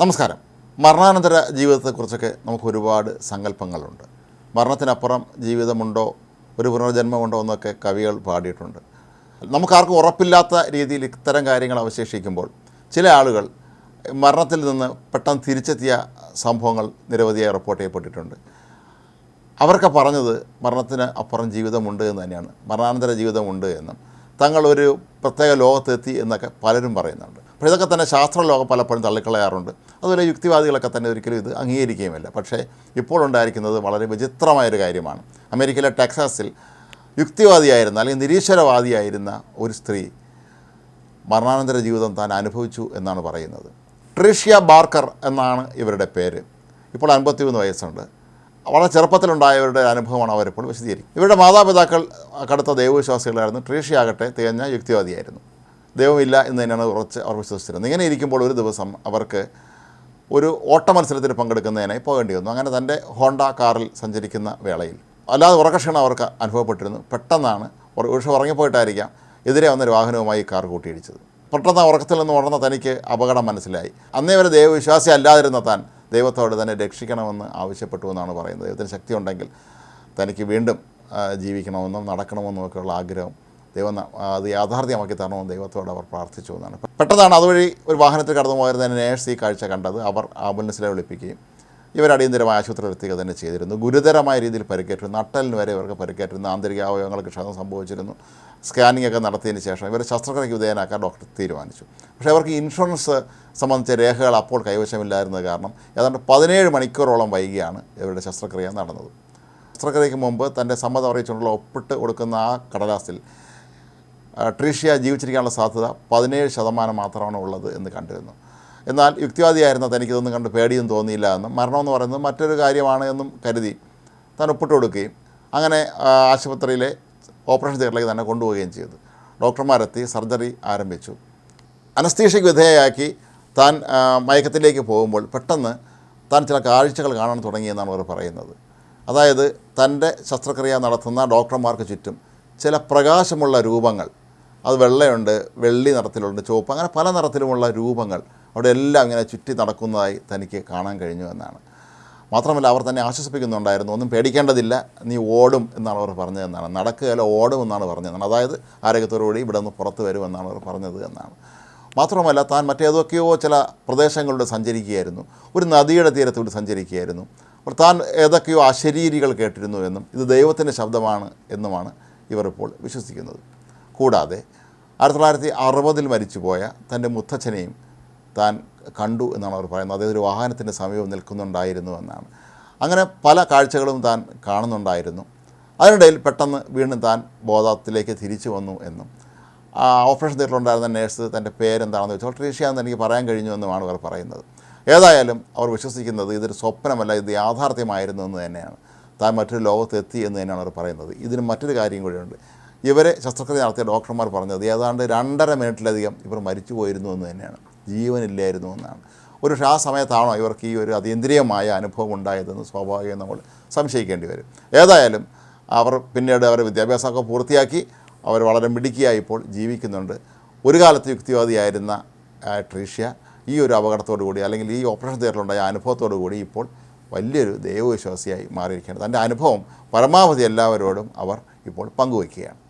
നമസ്കാരം. മരണാനന്തര ജീവിതത്തെക്കുറിച്ചൊക്കെ നമുക്ക് ഒരുപാട് സങ്കല്പങ്ങളുണ്ട്. മരണത്തിനപ്പുറം ജീവിതമുണ്ടോ ഒരു പുനർജന്മമുണ്ടോ എന്നൊക്കെ കവികൾ പാടിയിട്ടുണ്ട്. നമുക്കാർക്കും ഉറപ്പില്ലാത്ത രീതിയിൽ ഇത്തരം കാര്യങ്ങൾ അവശേഷിക്കുമ്പോൾ ചില ആളുകൾ മരണത്തിൽ നിന്ന് പെട്ടെന്ന് തിരിച്ചെത്തിയ സംഭവങ്ങൾ നിരവധിയായി റിപ്പോർട്ട് ചെയ്യപ്പെട്ടിട്ടുണ്ട്. അവരൊക്കെ പറഞ്ഞത് മരണത്തിന് അപ്പുറം ജീവിതമുണ്ട് എന്ന് തന്നെയാണ്. മരണാനന്തര ജീവിതമുണ്ട് എന്നും. തങ്ങളൊരു പ്രത്യേക ലോകത്തെത്തി എന്നൊക്കെ പലരും പറയുന്നുണ്ട്. അപ്പോൾ ഇതൊക്കെ തന്നെ ശാസ്ത്രലോകം പലപ്പോഴും തള്ളിക്കളയാറുണ്ട്. അതുപോലെ യുക്തിവാദികളൊക്കെ തന്നെ ഒരിക്കലും ഇത് അംഗീകരിക്കുകയുമില്ല. പക്ഷേ ഇപ്പോൾ ഉണ്ടായിരിക്കുന്നത് വളരെ വിചിത്രമായൊരു കാര്യമാണ്. അമേരിക്കയിലെ ടെക്സാസിൽ യുക്തിവാദിയായിരുന്ന അല്ലെങ്കിൽ നിരീശ്വരവാദിയായിരുന്ന ഒരു സ്ത്രീ മരണാനന്തര ജീവിതം താൻ അനുഭവിച്ചു എന്നാണ് പറയുന്നത്. ട്രീഷ്യ ബാർക്കർ എന്നാണ് ഇവരുടെ പേര്. ഇപ്പോൾ അൻപത്തിമൂന്ന് വയസ്സുണ്ട്. വളരെ ചെറുപ്പത്തിലുണ്ടായവരുടെ അനുഭവമാണ് അവരിപ്പോൾ വിശദീകരിക്കുന്നത്. ഇവരുടെ മാതാപിതാക്കൾ കടുത്ത ദൈവവിശ്വാസികളായിരുന്നു. ട്രീഷ്യ ആകട്ടെ തികഞ്ഞ യുക്തിവാദിയായിരുന്നു. ദൈവമില്ല എന്ന് തന്നെയാണ് ഉറച്ച് അവർ വിശ്വസിച്ചിരുന്നത്. ഇങ്ങനെ ഇരിക്കുമ്പോൾ ഒരു ദിവസം അവർക്ക് ഒരു ഓട്ട മത്സരത്തിൽ പങ്കെടുക്കുന്നതിനായി പോകേണ്ടി വന്നു. അങ്ങനെ തന്റെ ഹോണ്ട കാറിൽ സഞ്ചരിക്കുന്ന വേളയിൽ. അല്ലാതെ ഉറക്കക്ഷീണം അവർക്ക് അനുഭവപ്പെട്ടിരുന്നു. പെട്ടെന്നാണ് ഒരുപക്ഷെ ഉറങ്ങിപ്പോയിട്ടായിരിക്കാം എതിരെ വന്നൊരു വാഹനവുമായി കാർ കൂട്ടിയിടിച്ചത്. പെട്ടെന്ന് ഉറക്കത്തിൽ നിന്ന് ഉണർന്ന തനിക്ക് അപകടം മനസ്സിലായി. അന്നേ വരെ ദൈവവിശ്വാസി അല്ലാതിരുന്ന താൻ ദൈവത്തോട് തന്നെ രക്ഷിക്കണമെന്ന് ആവശ്യപ്പെട്ടു എന്നാണ് പറയുന്നത്. ദൈവത്തിന് ശക്തി ഉണ്ടെങ്കിൽ തനിക്ക് വീണ്ടും ജീവിക്കണമെന്നും നടക്കണമെന്നും ഒക്കെയുള്ള ആഗ്രഹം ദൈവം അത് യാഥാർത്ഥ്യമാക്കി തരണമെന്ന് ദൈവത്തോട് അവർ പ്രാർത്ഥിച്ചു എന്നാണ്. പെട്ടെന്നാണ് അതുവഴി ഒരു വാഹനത്തിൽ കടന്നു പോയിരുന്ന നേഴ്സ് ഈ കാഴ്ച കണ്ടത്. അവർ ആംബുലൻസിലെ വിളിപ്പിക്കുകയും ഇവർ അടിയന്തരമായ ആശുപത്രിയിൽ എത്തുക തന്നെ ചെയ്തിരുന്നു. ഗുരുതരമായ രീതിയിൽ പരിക്കേറ്റിരുന്നു. നട്ടലിന് വരെ ഇവർക്ക് പരിക്കേറ്റിരുന്നു. ആന്തരിക അവയവങ്ങൾക്ക് ക്ഷതം സംഭവിച്ചിരുന്നു. സ്കാനിംഗ് ഒക്കെ നടത്തിയതിന് ശേഷം ഇവർ ശസ്ത്രക്രിയയ്ക്ക് വിധേയനാക്കാൻ ഡോക്ടർ തീരുമാനിച്ചു. പക്ഷേ അവർക്ക് ഇൻഷുറൻസ് സംബന്ധിച്ച രേഖകൾ അപ്പോൾ കൈവശമില്ലായിരുന്നത് കാരണം ഏതാണ്ട് പതിനേഴ് മണിക്കൂറോളം വൈകിയാണ് ഇവരുടെ ശസ്ത്രക്രിയ നടന്നത്. ശസ്ത്രക്രിയയ്ക്ക് മുമ്പ് തന്റെ സമ്മതം അറിയിച്ചുകൊണ്ടുള്ള ഒപ്പിട്ട് കൊടുക്കുന്ന ആ കടലാസിൽ ട്രീഷ്യ ജീവിച്ചിരിക്കാനുള്ള സാധ്യത പതിനേഴ് ശതമാനം മാത്രമാണ് ഉള്ളത് എന്ന് കണ്ടിരുന്നു. എന്നാൽ യുക്തിവാദിയായിരുന്ന തനിക്കിതൊന്നും കണ്ട് പേടിയും തോന്നിയില്ല എന്നും മരണമെന്ന് പറയുന്നത് മറ്റൊരു കാര്യമാണ് എന്നും കരുതി താൻ ഒപ്പിട്ട് കൊടുക്കുകയും അങ്ങനെ ആശുപത്രിയിലെ ഓപ്പറേഷൻ തിയേറ്ററിലേക്ക് തന്നെ കൊണ്ടുപോവുകയും ചെയ്തു. ഡോക്ടർമാരെത്തി സർജറി ആരംഭിച്ചു. അനസ്തീഷയ്ക്ക് വിധേയയാക്കി താൻ മയക്കത്തിലേക്ക് പോകുമ്പോൾ പെട്ടെന്ന് താൻ ചില കാഴ്ചകൾ കാണാൻ തുടങ്ങിയെന്നാണ് അവർ പറയുന്നത്. അതായത് തന്റെ ശസ്ത്രക്രിയ നടത്തുന്ന ഡോക്ടർമാർക്ക് ചുറ്റും ചില പ്രകാശമുള്ള രൂപങ്ങൾ അത് വെള്ളയുണ്ട് വെള്ളി നിറത്തിലുണ്ട് ചുവപ്പ് അങ്ങനെ പല നിറത്തിലുമുള്ള രൂപങ്ങൾ അവിടെ എല്ലാം ഇങ്ങനെ ചുറ്റി നടക്കുന്നതായി തനിക്ക് കാണാൻ കഴിഞ്ഞു എന്നാണ്. മാത്രമല്ല അവർ തന്നെ ആശ്വസിപ്പിക്കുന്നുണ്ടായിരുന്നു ഒന്നും പേടിക്കേണ്ടതില്ല നീ ഓടും എന്നാണ് അവർ പറഞ്ഞതെന്നാണ് നടക്കുകയല്ല ഓടും എന്നാണ് പറഞ്ഞതെന്നാണ് അതായത് ആരോഗ്യത്തോടുകൂടി ഇവിടെ നിന്ന് പുറത്ത് വരുമെന്നാണ് അവർ പറഞ്ഞത് എന്നാണ്. മാത്രമല്ല താൻ മറ്റേതൊക്കെയോ ചില പ്രദേശങ്ങളിലൂടെ സഞ്ചരിക്കുകയായിരുന്നു ഒരു നദിയുടെ തീരത്തൂടെ സഞ്ചരിക്കുകയായിരുന്നു. അപ്പോൾ താൻ ഏതൊക്കെയോ അശരീരികൾ കേട്ടിരുന്നു എന്നും ഇത് ദൈവത്തിന്റെ ശബ്ദമാണ് എന്നുമാണ് ഇവർ ഇപ്പോൾ വിശ്വസിക്കുന്നത്. കൂടാതെ ആയിരത്തി തൊള്ളായിരത്തി അറുപതിൽ മരിച്ചുപോയ തന്റെ മുത്തച്ഛനെയും താൻ കണ്ടു എന്നാണ് അവർ പറയുന്നത്. അദ്ദേഹം ഒരു വാഹനത്തിന്റെ സമീപം നിൽക്കുന്നുണ്ടായിരുന്നു എന്നാണ്. അങ്ങനെ പല കാഴ്ചകളും താൻ കാണുന്നുണ്ടായിരുന്നു. അതിനിടയിൽ പെട്ടെന്ന് വീണ്ടും താൻ ബോധത്തിലേക്ക് തിരിച്ചു വന്നു എന്നും. ഓപ്പറേഷൻ തിയേറ്ററിലുണ്ടായിരുന്ന നേഴ്സ് തന്റെ പേരെന്താണെന്ന് വെച്ചാൽ ട്രീഷ്യ എന്ന് എനിക്ക് പറയാൻ കഴിഞ്ഞു എന്നുമാണ് അവർ പറയുന്നത്. ഏതായാലും അവർ വിശ്വസിക്കുന്നത് ഇതൊരു സ്വപ്നമല്ല ഇത് യാഥാർത്ഥ്യമായിരുന്നു എന്ന് തന്നെയാണ്. താൻ മറ്റൊരു ലോകത്തെത്തി എന്ന് തന്നെയാണ് അവർ പറയുന്നത്. ഇതിന് മറ്റൊരു കാര്യം കൂടിയുണ്ട്. ഇവരെ ശസ്ത്രക്രിയ നടത്തിയ ഡോക്ടർമാർ പറഞ്ഞത് ഏതാണ്ട് രണ്ടര മിനിറ്റിലധികം ഇവർ മരിച്ചു പോയിരുന്നു എന്ന് തന്നെയാണ്. ജീവനില്ലായിരുന്നു എന്നാണ്. ഒരു ആ സമയത്താണോ ഇവർക്ക് ഈ ഒരു അതീന്ദ്രിയമായ അനുഭവം ഉണ്ടായതെന്ന് സ്വാഭാവികം നമ്മൾ സംശയിക്കേണ്ടി വരും. ഏതായാലും അവർ പിന്നീട് അവരുടെ വിദ്യാഭ്യാസമൊക്കെ പൂർത്തിയാക്കി അവർ വളരെ മിടുക്കിയായി ഇപ്പോൾ ജീവിക്കുന്നുണ്ട്. ഒരു കാലത്ത് യുക്തിവാദിയായിരുന്ന ട്രീഷ്യ ഈ ഒരു അപകടത്തോടു കൂടി അല്ലെങ്കിൽ ഈ ഓപ്പറേഷൻ തിയേറ്ററിലുണ്ടായ അനുഭവത്തോടു കൂടി ഇപ്പോൾ വലിയൊരു ദൈവവിശ്വാസിയായി മാറിയിരിക്കുകയാണ്. തന്റെ അനുഭവം പരമാവധി എല്ലാവരോടും അവർ ഇപ്പോൾ പങ്കുവയ്ക്കുകയാണ്.